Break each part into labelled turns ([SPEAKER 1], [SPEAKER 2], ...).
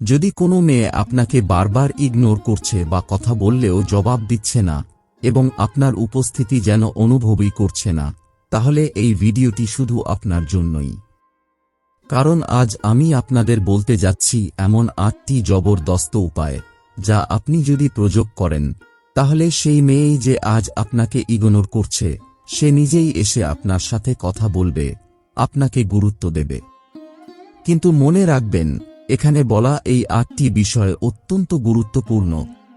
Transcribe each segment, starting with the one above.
[SPEAKER 1] যদি কোনো মেয়ে আপনাকে বারবার ইগনোর করছে বা কথা বললেও জবাব দিচ্ছে না, এবং আপনার উপস্থিতি যেন অনুভবই করছে না, তাহলে এই ভিডিওটি শুধু আপনার জন্যই। কারণ আজ আমি আপনাদের বলতে যাচ্ছি এমন আটটি জবরদস্ত উপায়, যা আপনি যদি প্রযোগ করেন, তাহলে সেই মেয়েই যে আজ আপনাকে ইগনোর করছে, সে নিজেই এসে আপনার সাথে কথা বলবে, আপনাকে গুরুত্ব দেবে। কিন্তু মনে রাখবেন এখানে বলা এই আটটি বিষয় অত্যন্ত গুরুত্বপূর্ণ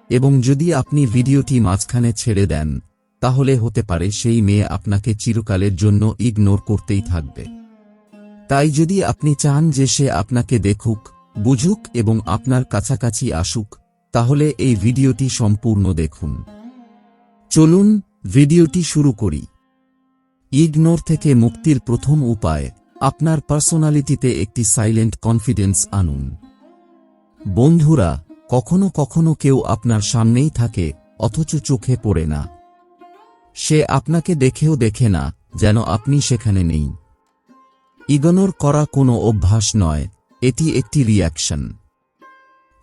[SPEAKER 1] এবং যদি আপনি ভিডিওটি মাঝখানে ছেড়ে দেন, তাহলে হতে পারে সেই মেয়ে আপনাকে চিরকালের জন্য ইগনোর করতেই থাকবে। তাই যদি আপনি চান যে সে আপনাকে দেখুক, বুঝুক এবং আপনার কাছাকাছি আসুক, তাহলে এই ভিডিওটি সম্পূর্ণ দেখুন। চলুন, ভিডিওটি শুরু করি। ইগনোর থেকে মুক্তির প্রথম উপায় আপনার পার্সোনালিটিতে একটি সাইলেন্ট কনফিডেন্স আনুন। বন্ধুরা, কখনো কখনো কেউ আপনার সামনেই থাকে, অথচ চোখে পড়ে না। সে আপনাকে দেখেও দেখে না, যেন আপনি সেখানে নেই। ইগনোর করা কোনো অভ্যাস নয়, এটি একটি রিয়াকশন।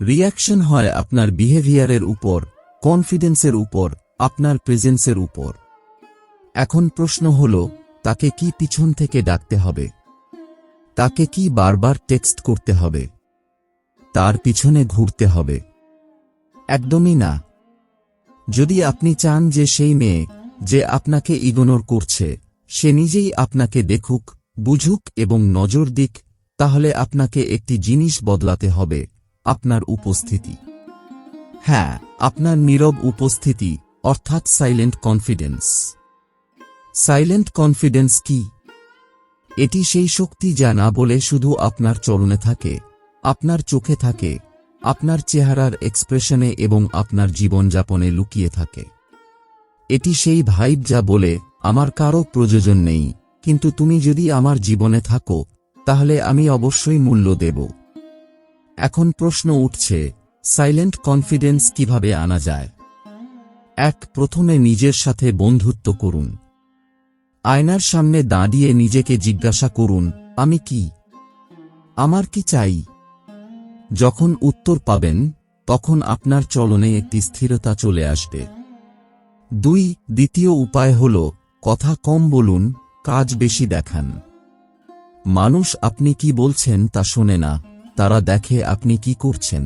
[SPEAKER 1] রিয়াকশন হয় আপনার বিহেভিয়ারের উপর, কনফিডেন্সের উপর, আপনার প্রেজেন্সের উপর। এখন প্রশ্ন হল, তাকে কি পিছন থেকে ডাকতে হবে? তাকে কি বারবার টেক্সট করতে হবে? তার পিছনে ঘুরতে হবে। একদমই না। যদি আপনি চান যে সেই মেয়ে যে আপনাকে ইগনোর করছে, সে নিজেই আপনাকে দেখুক, বুঝুক এবং নজর দিক, তাহলে আপনাকে একটি জিনিস বদলাতে হবে, আপনার উপস্থিতি। হ্যাঁ আপনার নীরব উপস্থিতি, অর্থাৎ সাইলেন্ট কনফিডেন্স সাইলেন্ট কনফিডেন্স কি? এটি সেই শক্তি যা না বলে শুধু আপনার চলনে থাকে, আপনার চোখে থাকে, আপনার চেহারার এক্সপ্রেশনে এবং আপনার জীবনযাপনে লুকিয়ে থাকে। এটি সেই ভাইব যা বলে, আমার কারও প্রয়োজন নেই, কিন্তু তুমি যদি আমার জীবনে থাকো, তাহলে আমি অবশ্যই মূল্য দেব। এখন প্রশ্ন উঠছে সাইলেন্ট কনফিডেন্স কীভাবে আনা যায়? এক, প্রথমে নিজের সাথে বন্ধুত্ব করুন। আয়নার সামনে দাঁড়িয়ে নিজেকে জিজ্ঞাসা করুন, আমি কি? আমার কি চাই? যখন উত্তর পাবেন, তখন আপনার চলনে একটি স্থিরতা চলে আসবে। দুই, দ্বিতীয় উপায় হল, কথা কম বলুন, কাজ বেশি দেখান। মানুষ আপনি কি বলছেন তা শোনে না, তারা দেখে আপনি কি করছেন।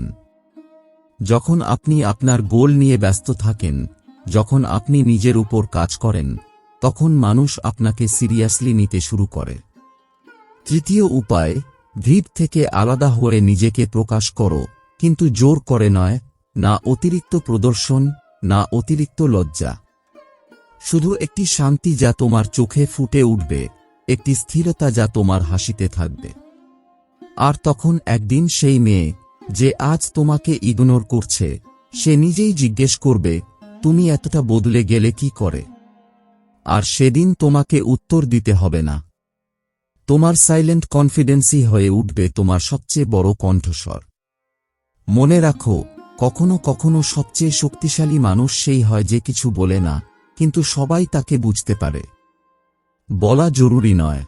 [SPEAKER 1] যখন আপনি আপনার গোল নিয়ে ব্যস্ত থাকেন, যখন আপনি নিজের উপর কাজ করেন তখন মানুষ আপনাকে সিরিয়াসলি নিতে শুরু করে। তৃতীয় উপায় ভিড় থেকে আলাদা হয়ে নিজেকে প্রকাশ করো, কিন্তু জোর করে নয়, না অতিরিক্ত প্রদর্শন, না অতিরিক্ত লজ্জা। শুধু একটি শান্তি যা তোমার চোখে ফুটে উঠবে, একটি স্থিরতা যা তোমার হাসিতে থাকবে। আর তখন একদিন সেই মেয়ে, যে আজ তোমাকে ইগনোর করছে, সে নিজেই জিজ্ঞেস করবে, তুমি এতটা বদলে গেলে কি করে? আর সেদিন তোমাকে উত্তর দিতে হবে না। তোমার সাইলেন্ট কনফিডেন্সই হয়ে উঠবে তোমার সবচেয়ে বড় কণ্ঠস্বর। মনে রাখো, কখনো কখনো সবচেয়ে শক্তিশালী মানুষ সেই হয় যে কিছু বলে না, কিন্তু সবাই তাকে বুঝতে পারে। বলা জরুরি নয়।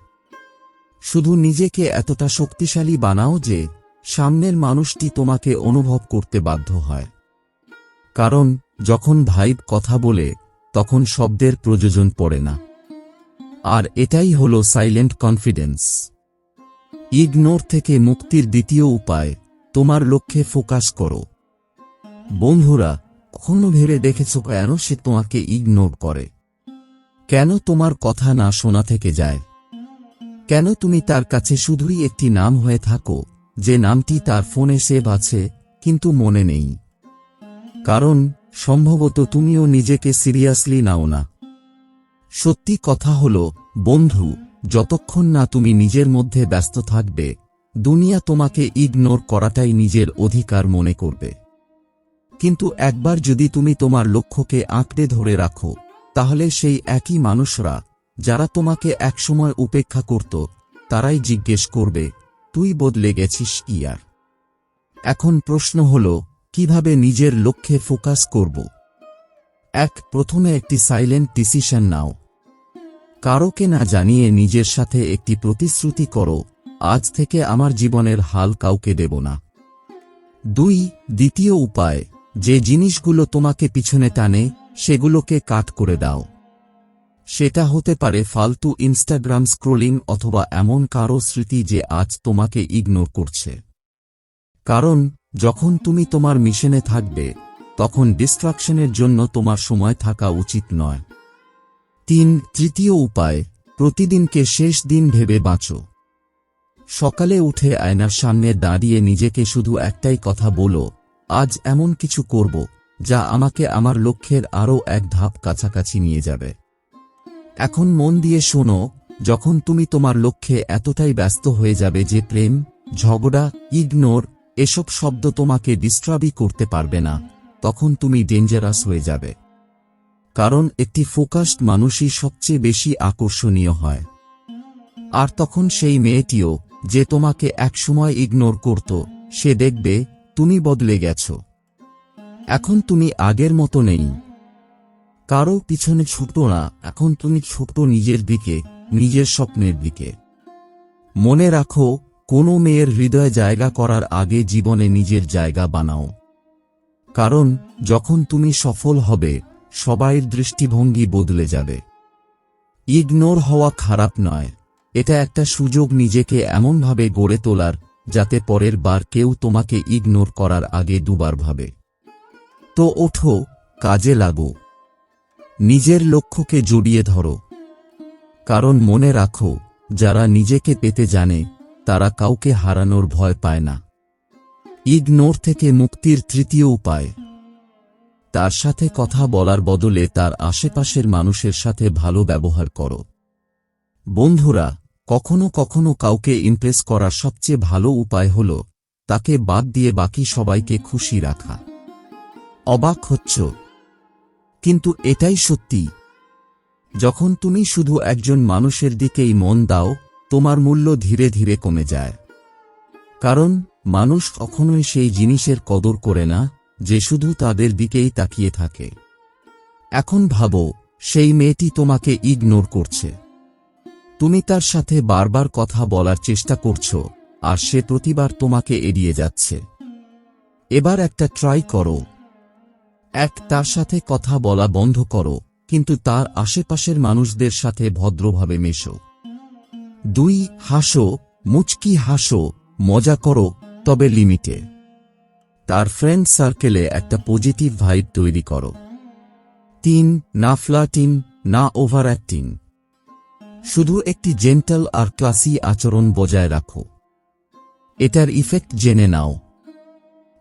[SPEAKER 1] শুধু নিজেকে এতটা শক্তিশালী বানাও যে, সামনের মানুষটি তোমাকে অনুভব করতে বাধ্য হয়। কারণ, যখন ভাইব কথা বলে তখন শব্দের প্রয়োজন পড়ে না। আর এটাই হল সাইলেন্ট কনফিডেন্স। ইগনোর থেকে মুক্তির দ্বিতীয় উপায়, তোমার লক্ষ্যে ফোকাস করো। বন্ধুরা, কখনো ভেবে দেখেছ কেন সে তোমাকে ইগনোর করে? কেন তোমার কথা না শোনা থেকে যায়? কেন তুমি তার কাছে শুধুই একটি নাম হয়ে থাকো, যে নামটি তার ফোনে সেভ আছে, কিন্তু মনে নেই? কারণ সম্ভবত তুমিও নিজেকে সিরিয়াসলি নাও না। সত্যি কথা হল, বন্ধু, যতক্ষণ না তুমি নিজের মধ্যে ব্যস্ত থাকবে, দুনিয়া তোমাকে ইগনোর করাটাই নিজের অধিকার মনে করবে। কিন্তু একবার যদি তুমি তোমার লক্ষ্যকে আঁকড়ে ধরে রাখো, তাহলে সেই একই মানুষরা, যারা তোমাকে একসময় উপেক্ষা করত, তারাই জিজ্ঞেস করবে, তুই বদলে গেছিস আর? এখন প্রশ্ন হল কীভাবে নিজের লক্ষ্যে ফোকাস করব? এক, প্রথমে একটি সাইলেন্ট ডিসিশন নাও। কারোকে না জানিয়ে নিজের সাথে একটি প্রতিশ্রুতি করো, আজ থেকে আমার জীবনের হাল কাউকে দেব না। দুই, দ্বিতীয় উপায়, যে জিনিসগুলো তোমাকে পিছনে টানে, সেগুলোকে কাট করে দাও। সেটা হতে পারে ফালতু ইনস্টাগ্রাম স্ক্রোলিং অথবা এমন কারও স্মৃতি যে আজ তোমাকে ইগনোর করছে। কারণ যখন তুমি তোমার মিশনে থাকবে, তখন ডিস্ট্রাকশনের জন্য তোমার সময় থাকা উচিত নয়। তিন, তৃতীয় উপায়, প্রতিদিনকে শেষ দিন ভেবে বাঁচো। সকালে উঠে আয়নার সামনে দাঁড়িয়ে নিজেকে শুধু একটাই কথা বলো, আজ এমন কিছু করব, যা আমাকে আমার লক্ষ্যের আরও এক ধাপ কাছাকাছি নিয়ে যাবে। এখন মন দিয়ে শোনো, যখন তুমি তোমার লক্ষ্যে এতটাই ব্যস্ত হয়ে যাবে যে প্রেম, ঝগড়া, ইগনোর এসব শব্দ তোমাকে ডিস্টার্বই করতে পারবে না, তখন তুমি ডেঞ্জারাস হয়ে যাবে। কারণ একটি ফোকাসড মানুষই সবচেয়ে বেশি আকর্ষণীয় হয়। আর তখন সেই মেয়েটিও, যে তোমাকে একসময় ইগনোর করত, সে দেখবে, তুমি বদলে গেছ। এখন তুমি আগের মতো নেই। কারও পিছনে ছুটো না, এখন তুমি ছোট নিজের দিকে, নিজের স্বপ্নের দিকে। মনে রাখো কোনো মেয়ের হৃদয় জায়গা করার আগে জীবনে নিজের জায়গা বানাও। কারণ, যখন তুমি সফল হবে, সবাইয়ের দৃষ্টিভঙ্গি বদলে যাবে। ইগনোর হওয়া খারাপ নয়। এটা একটা সুযোগ নিজেকে এমনভাবে গড়ে তোলার, যাতে পরের বার কেউ তোমাকে ইগনোর করার আগে দুবার ভাবে। তো ওঠো, কাজে লাগো। নিজের লক্ষ্যকে জড়িয়ে ধরো। কারণ মনে রাখো, যারা নিজেকে পেতে জানে তারা কাউকে হারানোর ভয় পায় না। ইগনোর থেকে মুক্তির তৃতীয় উপায়। তার সাথে কথা বলার বদলে তার আশেপাশের মানুষের সাথে ভালো ব্যবহার করো। বন্ধুরা, কখনো কখনো কাউকে ইমপ্রেস করার সবচেয়ে ভালো উপায় হল, তাকে বাদ দিয়ে বাকি সবাইকে খুশি রাখা। অবাক হচ্ছ? কিন্তু এটাই সত্যি। যখন তুমি শুধু একজন মানুষের দিকেই মন দাও তোমার মূল্য ধীরে ধীরে কমে যায়। কারণ মানুষ কখনোই সেই জিনিসের কদর করে না, যে শুধু তাদের দিকেই তাকিয়ে থাকে। এখন ভাবো, সেই মেয়েটি তোমাকে ইগনোর করছে। তুমি তার সাথে বারবার কথা বলার চেষ্টা করছ, আর সে প্রতিবার তোমাকে এড়িয়ে যাচ্ছে। এবার একটা ট্রাই করো। এক, তার সাথে কথা বলা বন্ধ করো, কিন্তু তার আশেপাশের মানুষদের সাথে ভদ্রভাবে মেশো। দুই হাসো, মুচকি হাসো, মজা করো, তবে লিমিটে। তার ফ্রেন্ড সার্কেলে একটা পজিটিভ ভাইব তৈরি করো। তিন, না ফ্লাটিং না ওভার অ্যাক্টিং শুধু একটি জেন্টাল আর ক্লাসি আচরণ বজায় রাখো। এটার ইফেক্ট জেনে নাও।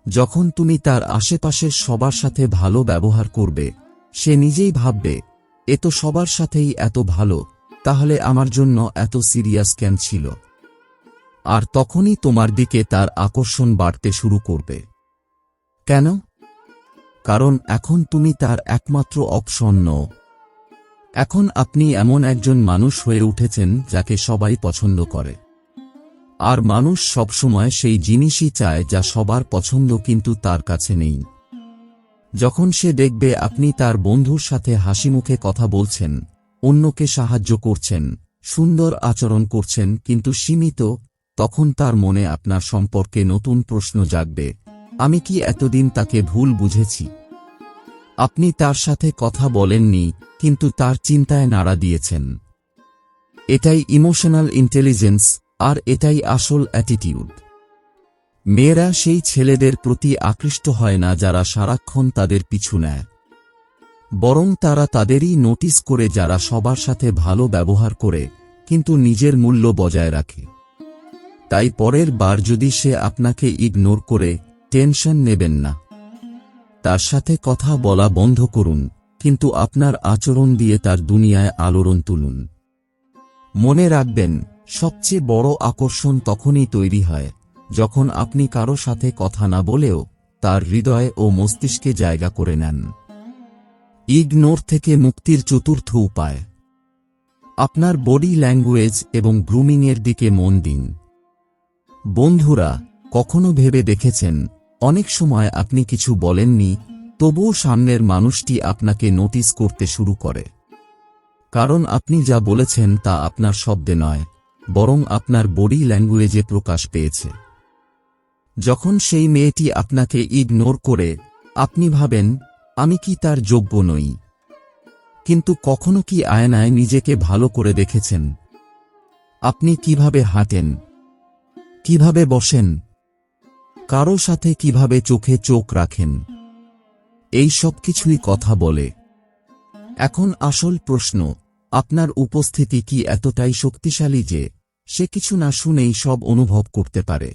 [SPEAKER 1] যখন তুমি তার আশেপাশের সবার সাথে ভালো ব্যবহার করবে, সে নিজেই ভাববে, এ তো সবার সাথেই এত ভালো তাহলে আমার জন্য এত সিরিয়াস কেন ছিল? আর তখনই তোমার দিকে তার আকর্ষণ বাড়তে শুরু করবে। কেন? কারণ এখন তুমি তার একমাত্র অপশন নও। এখন আপনি এমন একজন মানুষ হয়ে উঠেছেন যাকে সবাই পছন্দ করে। আর মানুষ সবসময় সেই জিনিসই চায় যা সবার পছন্দ কিন্তু তার কাছে নেই। যখন সে দেখবে আপনি তার বন্ধুর সাথে হাসিমুখে কথা বলছেন অন্যকে সাহায্য করছেন, সুন্দর আচরণ করছেন, কিন্তু সীমিত, তখন তার মনে আপনার সম্পর্কে নতুন প্রশ্ন জাগবে, আমি কি এতদিন তাকে ভুল বুঝেছি? আপনি তার সাথে কথা বলেননি, কিন্তু তার চিন্তায় নাড়া দিয়েছেন। এটাই ইমোশনাল ইন্টেলিজেন্স, আর এটাই আসল অ্যাটিটিউড। মেয়েরা সেই ছেলেদের প্রতি আকৃষ্ট হয় না যারা সারাক্ষণ তাদের পিছু নেয়। বরং তারা তাদেরই নোটিস করে যারা সবার সাথে ভালো ব্যবহার করে, কিন্তু নিজের মূল্য বজায় রাখে। তাই পরের বার যদি সে আপনাকে ইগনোর করে টেনশন নেবেন না। তার সাথে কথা বলা বন্ধ করুন, কিন্তু আপনার আচরণ দিয়ে তার দুনিয়ায় আলোড়ন তুলুন। মনে রাখবেন, সবচেয়ে বড় আকর্ষণ তখনই তৈরি হয়, যখন আপনি কারও সাথে কথা না বলেও তার হৃদয় ও মস্তিষ্কে জায়গা করে নেন। ইগনোর থেকে মুক্তির চতুর্থ উপায়। আপনার বডি ল্যাঙ্গুয়েজ এবং গ্রুমিংয়ের দিকে মন দিন। বন্ধুরা, কখনো ভেবে দেখেছেন, অনেক সময় আপনি কিছু বলেননি, তবুও সামনের মানুষটি আপনাকে নোটিস করতে শুরু করে। কারণ আপনি যা বলেছেন তা আপনার শব্দে নয়, বরং আপনার বডি ল্যাঙ্গুয়েজে প্রকাশ পেয়েছে। যখন সেই মেয়েটি আপনাকে ইগনোর করে, আপনি ভাবেন আমি কি তার যোগ্য নই? কিন্তু কখনো কি আয়নায় নিজেকে ভালো করে দেখেছেন? আপনি কীভাবে হাঁটেন? কীভাবে বসেন? কারও সাথে কীভাবে চোখে চোখ রাখেন? এই সব কিছুই কথা বলে। এখন আসল প্রশ্ন, আপনার উপস্থিতি কি এতটাই শক্তিশালী যে সে কিছু না শুনেই সব অনুভব করতে পারে?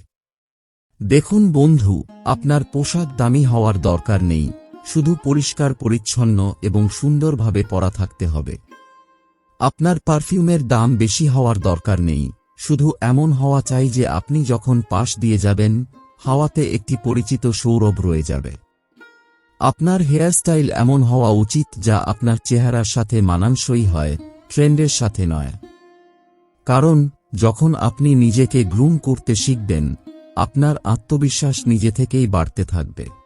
[SPEAKER 1] দেখুন বন্ধু, আপনার পোশাক দামি হওয়ার দরকার নেই। শুধু পরিষ্কার, পরিচ্ছন্ন এবং সুন্দরভাবে পরা থাকতে হবে। আপনার পারফিউমের দাম বেশি হওয়ার দরকার নেই। শুধু এমন হওয়া চাই যে আপনি যখন পাশ দিয়ে যাবেন, হাওয়াতে একটি পরিচিত সৌরভ রয়ে যাবে। আপনার হেয়ারস্টাইল এমন হওয়া উচিত যা আপনার চেহারার সাথে মানানসই হয়, ট্রেন্ডের সাথে নয়। কারণ, যখন আপনি নিজেকে গ্রুম করতে শিখবেন, আপনার আত্মবিশ্বাস নিজে থেকেই বাড়তে থাকবে।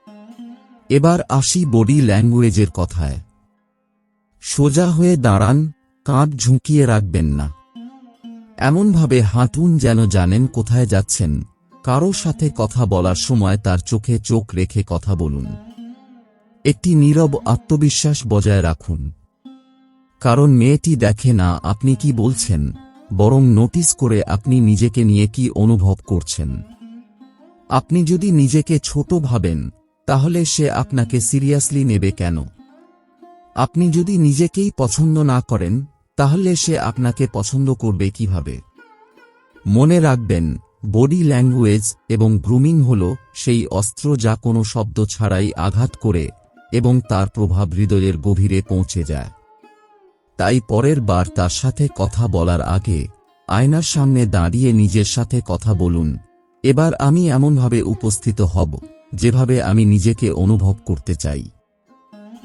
[SPEAKER 1] এবার আসি বডি ল্যাঙ্গুয়েজের কথায়। সোজা হয়ে দাঁড়ান, কাঁধ ঝুঁকিয়ে রাখবেন না। এমনভাবে হাঁটুন যেন জানেন কোথায় যাচ্ছেন, কারও সাথে কথা বলার সময় তার চোখে চোখ রেখে কথা বলুন। একটি নীরব আত্মবিশ্বাস বজায় রাখুন। কারণ মেয়েটি দেখে না আপনি কি বলছেন, বরং নোটিস করে আপনি নিজেকে নিয়ে কি অনুভব করছেন। আপনি যদি নিজেকে ছোট ভাবেন তাহলে সে আপনাকে সিরিয়াসলি নেবে কেন? আপনি যদি নিজেকেই পছন্দ না করেন, তাহলে সে আপনাকে পছন্দ করবে কীভাবে? মনে রাখবেন, বডি ল্যাঙ্গুয়েজ এবং গ্রুমিং হল সেই অস্ত্র যা কোনো শব্দ ছাড়াই আঘাত করে এবং তার প্রভাব হৃদয়ের গভীরে পৌঁছে যায়। তাই পরের বার তার সাথে কথা বলার আগে আয়নার সামনে দাঁড়িয়ে নিজের সাথে কথা বলুন। এবার আমি এমনভাবে উপস্থিত হব। যেভাবে আমি নিজেকে অনুভব করতে চাই।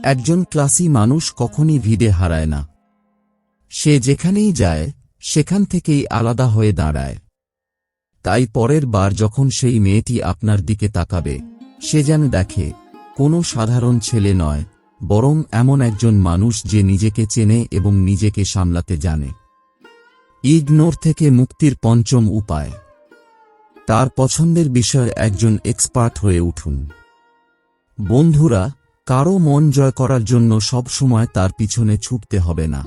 [SPEAKER 1] একজন ক্লাসি মানুষ কখনই ভিড়ে হারায় না। সে যেখানেই যায়, সেখান থেকেই আলাদা হয়ে দাঁড়ায়। তাই পরের বার যখন সেই মেয়েটি আপনার দিকে তাকাবে, সে যেন দেখে, কোনো সাধারণ ছেলে নয়, বরং এমন একজন মানুষ যে নিজেকে চেনে এবং নিজেকে সামলাতে জানে। ইগনোর থেকে মুক্তির পঞ্চম উপায়। পছন্দের বিষয়ে একজন এক্সপার্ট হয়ে উঠুন। বন্ধুরা, কারও মন জয় করার জন্য সব সময় তার পিছনে ছুটতে হবে না।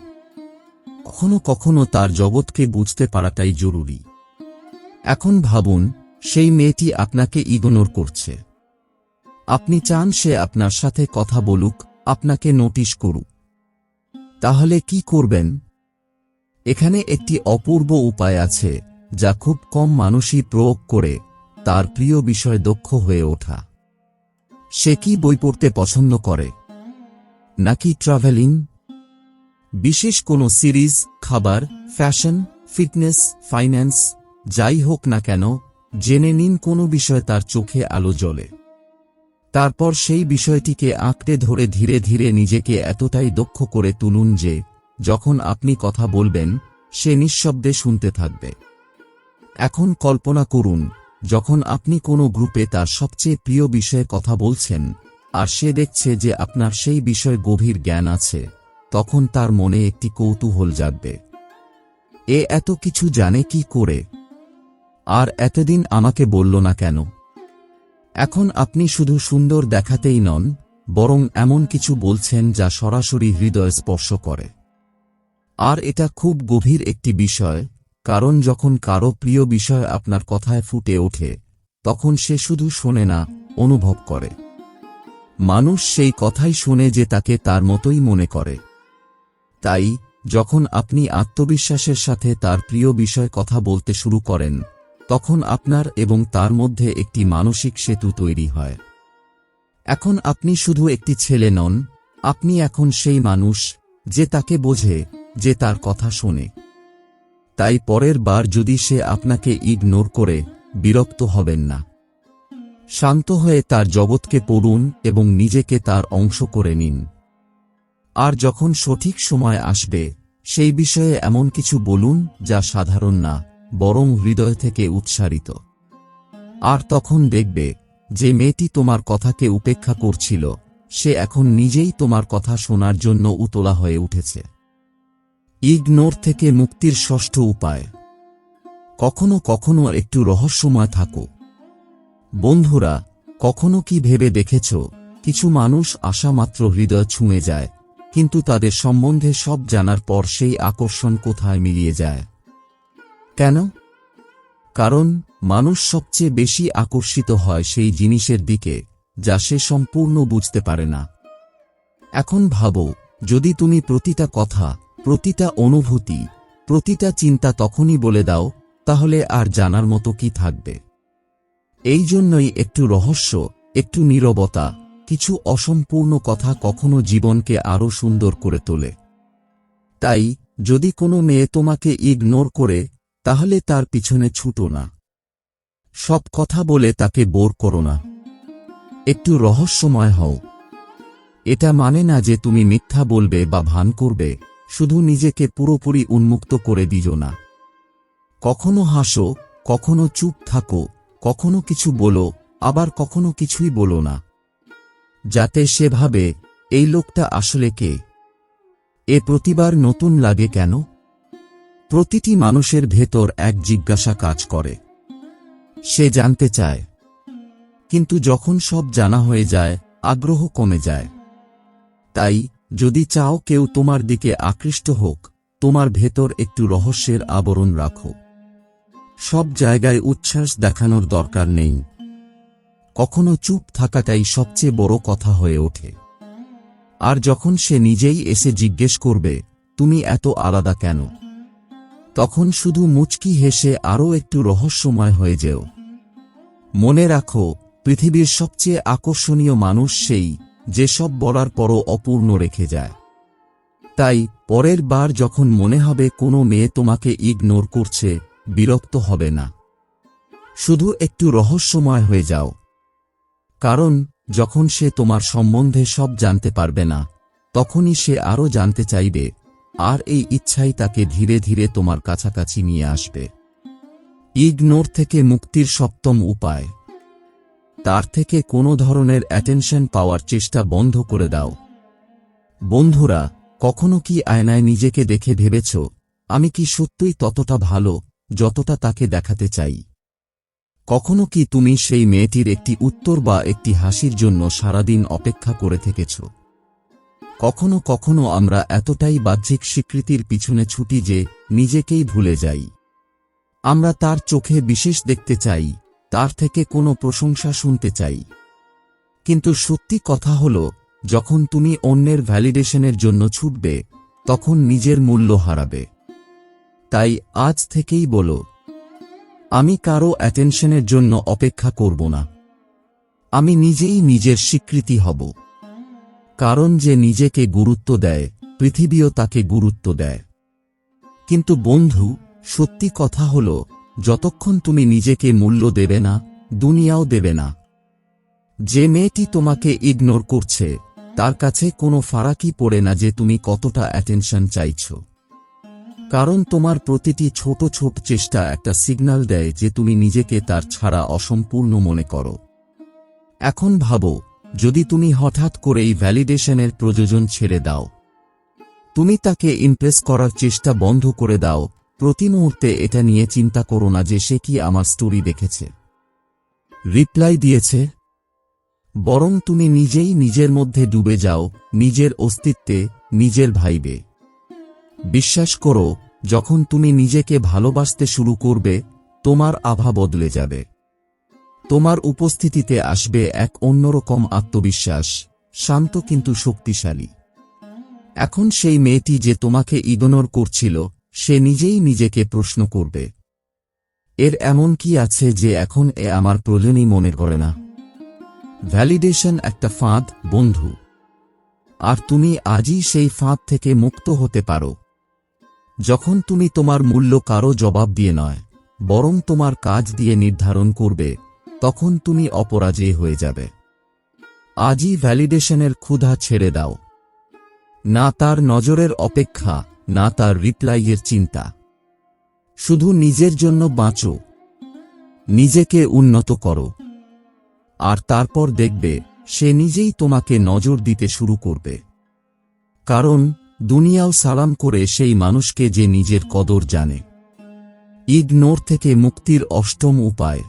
[SPEAKER 1] কখনো কখনো তার জগৎকে বুঝতে পারাটাই জরুরি। এখন ভাবুন, সেই মেয়েটি আপনাকে ইগনোর করছে। আপনি চান সে আপনার সাথে কথা বলুক, আপনাকে নোটিশ করুক। তাহলে কি করবেন? এখানে একটি অপূর্ব উপায় আছে। যা খুব কম মানুষই প্রয়োগ করে, তার প্রিয় বিষয় দক্ষ হয়ে ওঠা। সে কি বই পড়তে পছন্দ করে? নাকি ট্রাভেলিং বিশেষ কোনো সিরিজ, খাবার, ফ্যাশন, ফিটনেস, ফাইন্যান্স, যাই হোক না কেন, জেনে নিন কোনো বিষয় তার চোখে আলো জ্বলে। তারপর সেই বিষয়টিকে আঁকড়ে ধরে ধীরে ধীরে নিজেকে এতটাই দক্ষ করে তুলুন যে, যখন আপনি কথা বলবেন, সে নিঃশব্দে শুনতে থাকবে। এখন কল্পনা করুন, যখন আপনি কোনো গ্রুপে তার সবচেয়ে প্রিয় বিষয়ে কথা বলছেন, আর সে দেখছে যে আপনার সেই বিষয়ে গভীর জ্ঞান আছে, তখন তার মনে একটি কৌতূহল জাগবে। এ এত কিছু জানে কি করে? আর এতদিন আমাকে বলল না কেন? এখন আপনি শুধু সুন্দর দেখাতেই নন, বরং এমন কিছু বলছেন যা সরাসরি হৃদয় স্পর্শ করে। আর এটা খুব গভীর একটি বিষয় কারণ যখন কারও প্রিয় বিষয় আপনার কথায় ফুটে ওঠে, তখন সে শুধু শোনে না, অনুভব করে। মানুষ সেই কথাই শুনে যে তাকে তার মতোই মনে করে। তাই, যখন আপনি আত্মবিশ্বাসের সাথে তার প্রিয় বিষয় কথা বলতে শুরু করেন, তখন আপনার এবং তার মধ্যে একটি মানসিক সেতু তৈরি হয়। এখন আপনি শুধু একটি ছেলে নন, আপনি এখন সেই মানুষ, যে তাকে বোঝে, যে তার কথা শোনে। তাই পরের বার যদি সে আপনাকে ইগনোর করে, বিরক্ত হবেন না। শান্ত হয়ে তার জগৎকে পড়ুন এবং নিজেকে তার অংশ করে নিন। আর যখন সঠিক সময় আসবে, সেই বিষয়ে এমন কিছু বলুন যা সাধারণ না, বরং হৃদয় থেকে উৎসারিত। আর তখন দেখবে, যে মেয়েটি তোমার কথাকে উপেক্ষা করছিল, সে এখন নিজেই তোমার কথা শোনার জন্য উতলা হয়ে উঠেছে। ইগনোর থেকে মুক্তির ষষ্ঠ উপায়। কখনো কখনো একটু রহস্যময় থাকো। বন্ধুরা, কখনো কি ভেবে দেখেছ? কিছু মানুষ আশা মাত্র হৃদয় ছুঁয়ে যায়, কিন্তু তাদের সম্বন্ধে সব জানার পর সেই আকর্ষণ কোথায় মিলিয়ে যায়? কেন? কারণ মানুষ সবচেয়ে বেশি আকর্ষিত হয় সেই জিনিসের দিকে, যা সে সম্পূর্ণ বুঝতে পারে না। এখন ভাবো, যদি তুমি প্রতিটা কথা প্রতিটা অনুভূতি, প্রতিটা চিন্তা তখনই বলে দাও, তাহলে আর জানার মতো কি থাকবে। এই জন্যই একটু রহস্য, একটু নীরবতা, কিছু অসম্পূর্ণ কথা কখনো জীবনকে আরও সুন্দর করে তোলে। তাই, যদি কোনো মেয়ে তোমাকে ইগনোর করে, তাহলে তার পিছনে ছুটো না। সব কথা বলে তাকে বোর করো না। একটু রহস্যময় হও। এটা মানে না যে তুমি মিথ্যা বলবে বা ভান করবে। শুধু নিজেকে পুরোপুরি উন্মুক্ত করে দিও না। কখনো হাসো, কখনো চুপ থাকো, কখনো কিছু বলো, আবার কখনো কিছুই বলো না। যাতে সে ভাবে, এই লোকটা আসলে কে? এ প্রতিবার নতুন লাগে কেন? প্রতিটি মানুষের ভেতর এক জিজ্ঞাসা কাজ করে। সে জানতে চায়। কিন্তু যখন সব জানা হয়ে যায়, আগ্রহ কমে যায়। তাই যদি চাও কেউ তোমার দিকে আকৃষ্ট হোক, তোমার ভেতর একটু রহস্যের আবরণ রাখো। সব জায়গায় উচ্ছ্বাস দেখানোর দরকার নেই। কখনো চুপ থাকাটাই সবচেয়ে বড় কথা হয়ে ওঠে। আর যখন সে নিজেই এসে জিজ্ঞেস করবে, তুমি এত আলাদা কেন? তখন শুধু মুচকি হেসে আরও একটু রহস্যময় হয়ে যেও। মনে রাখো, পৃথিবীর সবচেয়ে আকর্ষণীয় মানুষ সেই যে সব বলার পরও অপূর্ণ রেখে যায়। তাই পরের বার যখন মনে হবে কোনো মেয়ে তোমাকে ইগনোর করছে, বিরক্ত হবে না। শুধু একটু রহস্যময় হয়ে যাও। কারণ যখন সে তোমার সম্বন্ধে সব জানতে পারবে না, তখনই সে আরও জানতে চাইবে, আর এই ইচ্ছাই তাকে ধীরে ধীরে তোমার কাছাকাছি নিয়ে আসবে। ইগনোর থেকে মুক্তির সপ্তম উপায়। তার থেকে কোনো ধরনের অ্যাটেনশন পাওয়ার চেষ্টা বন্ধ করে দাও। বন্ধুরা, কখনো কি আয়নায় নিজেকে দেখে ভেবেছ, আমি কি সত্যই ততটা ভালো, যতটা তাকে দেখাতে চাই? কখনো কি তুমি সেই মেয়েটির একটি উত্তর বা একটি হাসির জন্য সারাদিন অপেক্ষা করে থেকেছ? কখনো কখনো আমরা এতটাই বাহ্যিক স্বীকৃতির পিছনে ছুটি যে নিজেকেই ভুলে যাই। আমরা তার চোখে বিশেষ দেখতে চাই তার থেকে কোনো প্রশংসা শুনতে চাই। কিন্তু সত্যি কথা হল, যখন তুমি অন্যের ভ্যালিডেশনের জন্য ছুটবে, তখন নিজের মূল্য হারাবে। তাই আজ থেকেই বলো, আমি কারও অ্যাটেনশনের জন্য অপেক্ষা করব না। আমি নিজেই নিজের স্বীকৃতি হব। কারণ যে নিজেকে গুরুত্ব দেয়, পৃথিবীও তাকে গুরুত্ব দেয়। কিন্তু বন্ধু, সত্যি কথা হল যতক্ষণ তুমি নিজেকে মূল্য দেবে না, দুনিয়াও দেবে না। যে মেয়েটি তোমাকে ইগনোর করছে, তার কাছে কোনো ফারাকি পড়ে না যে তুমি কতটা অ্যাটেনশন চাইছ। কারণ তোমার প্রতিটি ছোট ছোট চেষ্টা একটা সিগন্যাল দেয় যে তুমি নিজেকে তার ছাড়া অসম্পূর্ণ মনে করো। এখন ভাবো, যদি তুমি হঠাৎ করেই ভ্যালিডেশনের প্রযোজন ছেড়ে দাও, তুমি তাকে ইমপ্রেস করার চেষ্টা বন্ধ করে দাও প্রতি মুহূর্তে এটা নিয়ে চিন্তা করো না যে সে কি আমার স্টোরি দেখেছে। রিপ্লাই দিয়েছে, বরং তুমি নিজেই নিজের মধ্যে ডুবে যাও, নিজের অস্তিত্বে, নিজের ভাইবে। বিশ্বাস করো, যখন তুমি নিজেকে ভালোবাসতে শুরু করবে, তোমার আভা বদলে যাবে। তোমার উপস্থিতিতে আসবে এক অন্যরকম আত্মবিশ্বাস, শান্ত কিন্তু শক্তিশালী। এখন সেই মেয়েটি যে তোমাকে ইগনোর করছিল সে নিজেই নিজেকে প্রশ্ন করবে। এর এমন কি আছে যে এখন এ আমার প্রয়োজনই মনে করে না? ভ্যালিডেশন একটা ফাঁদ, বন্ধু। আর তুমি আজই সেই ফাঁদ থেকে মুক্ত হতে পারো। যখন তুমি তোমার মূল্য কারও জবাব দিয়ে নয়, বরং তোমার কাজ দিয়ে নির্ধারণ করবে, তখন তুমি অপরাজেয় হয়ে যাবে। আজই ভ্যালিডেশনের ক্ষুধা ছেড়ে দাও। না তার নজরের অপেক্ষা। না তার রিপ্লাইয়ের চিন্তা। শুধু নিজের জন্য বাঁচো। নিজেকে উন্নত করো। আর তারপর দেখবে, সে নিজেই তোমাকে নজর দিতে শুরু করবে। কারণ, দুনিয়াও সালাম করে সেই মানুষকে যে নিজের কদর জানে। ইগনোর থেকে মুক্তির অষ্টম উপায়।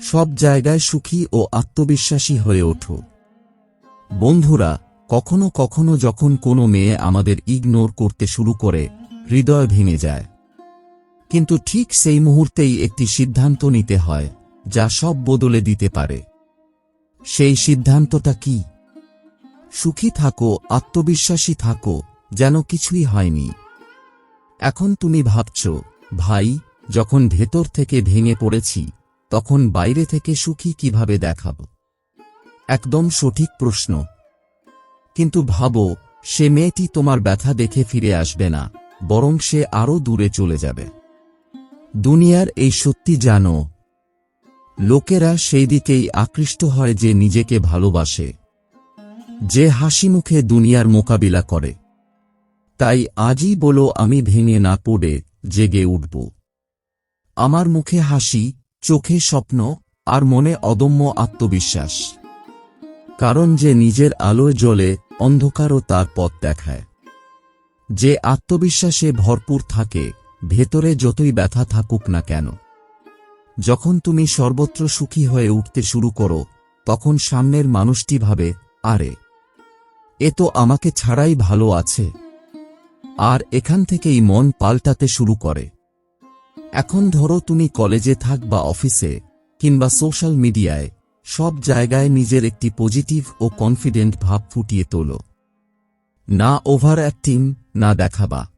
[SPEAKER 1] সব জায়গায় সুখী ও আত্মবিশ্বাসী হয়ে ওঠো। বন্ধুরা কখনো কখনো যখন কোনো মেয়ে আমাদের ইগনোর করতে শুরু করে, হৃদয় ভেঙে যায়। কিন্তু ঠিক সেই মুহূর্তেই একটি সিদ্ধান্ত নিতে হয়, যা সব বদলে দিতে পারে। সেই সিদ্ধান্তটা কি? সুখী থাকো, আত্মবিশ্বাসী থাকো, যেন কিছুই হয়নি। এখন তুমি ভাবছ, ভাই, যখন ভেতর থেকে ভেঙে পড়েছি, তখন বাইরে থেকে সুখী কীভাবে দেখাব? একদম সঠিক প্রশ্ন। কিন্তু ভাবো, সে মেয়েটি তোমার ব্যথা দেখে ফিরে আসবে না, বরং সে আরও দূরে চলে যাবে। দুনিয়ার এই সত্যি জানো, লোকেরা সেই দিকেই আকৃষ্ট হয় যে নিজেকে ভালোবাসে। যে হাসি মুখে দুনিয়ার মোকাবিলা করে। তাই আজই বলো আমি ভেঙে না পড়ে, জেগে উঠব। আমার মুখে হাসি, চোখে স্বপ্ন, আর মনে অদম্য আত্মবিশ্বাস। কারণ যে নিজের আলোয় জ্বলে অন্ধকারও তার পথ দেখায়। যে আত্মবিশ্বাসে ভরপুর থাকে, ভেতরে যতই ব্যথা থাকুক না কেন। যখন তুমি সর্বত্র সুখী হয়ে উঠতে শুরু করো, তখন সামনের মানুষটি ভাবে, আরে, এ তো আমাকে ছাড়াই ভালো আছে। আর এখান থেকেই মন পাল্টাতে শুরু করে। এখন ধরো তুমি কলেজে থাক বা অফিসে, কিংবা সোশ্যাল মিডিয়ায় সব জায়গায় নিজের একটি পজিটিভ ও কনফিডেন্ট ভাব ফুটিয়ে তোলো। না ওভার অ্যাক্টিং না দেখাবা।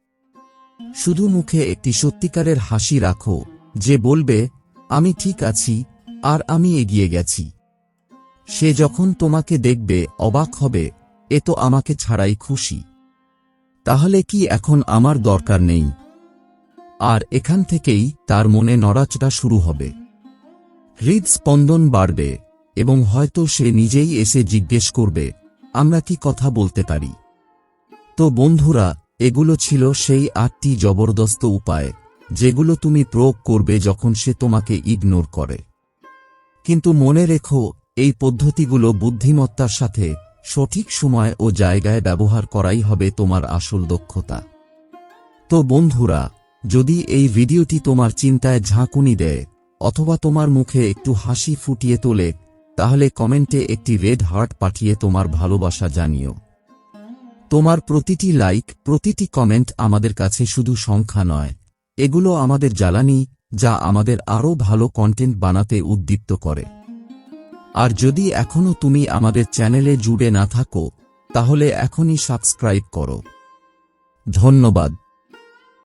[SPEAKER 1] শুধু মুখে একটি সত্যিকারের হাসি রাখো, যে বলবে, আমি ঠিক আছি, আর আমি এগিয়ে গেছি। সে যখন তোমাকে দেখবে, অবাক হবে, এ তো আমাকে ছাড়াই খুশি। তাহলে কি এখন আমার দরকার নেই? আর এখান থেকেই তার মনে নড়াচড়া শুরু হবে। হৃদস্পন্দন বাড়বে। এবং হয়তো সে নিজেই এসে জিজ্ঞেস করবে, আমরা কি কথা বলতে পারি? তো বন্ধুরা, এগুলো ছিল সেই আটটি জবরদস্ত উপায়, যেগুলো তুমি প্রয়োগ করবে যখন সে তোমাকে ইগনোর করে। কিন্তু মনে রেখো, এই পদ্ধতিগুলো বুদ্ধিমত্তার সাথে সঠিক সময় ও জায়গায় ব্যবহার করাই হবে তোমার আসল দক্ষতা। তো বন্ধুরা, যদি এই ভিডিওটি তোমার চিন্তায় ঝাঁকুনি দেয়, অথবা তোমার মুখে একটু হাসি ফুটিয়ে তোলে তাহলে কমেন্টে একটি রেড হার্ট পাঠিয়ে তোমার ভালোবাসা জানিও। তোমার প্রতিটি লাইক প্রতিটি কমেন্ট আমাদের কাছে শুধু সংখ্যা নয়। এগুলো আমাদের জ্বালানি, যা আমাদের আরও ভালো কন্টেন্ট বানাতে উদ্দীপ্ত করে। আর যদি এখনও তুমি আমাদের চ্যানেলে জুড়ে না থাকো, তাহলে এখনই সাবস্ক্রাইব করো। ধন্যবাদ।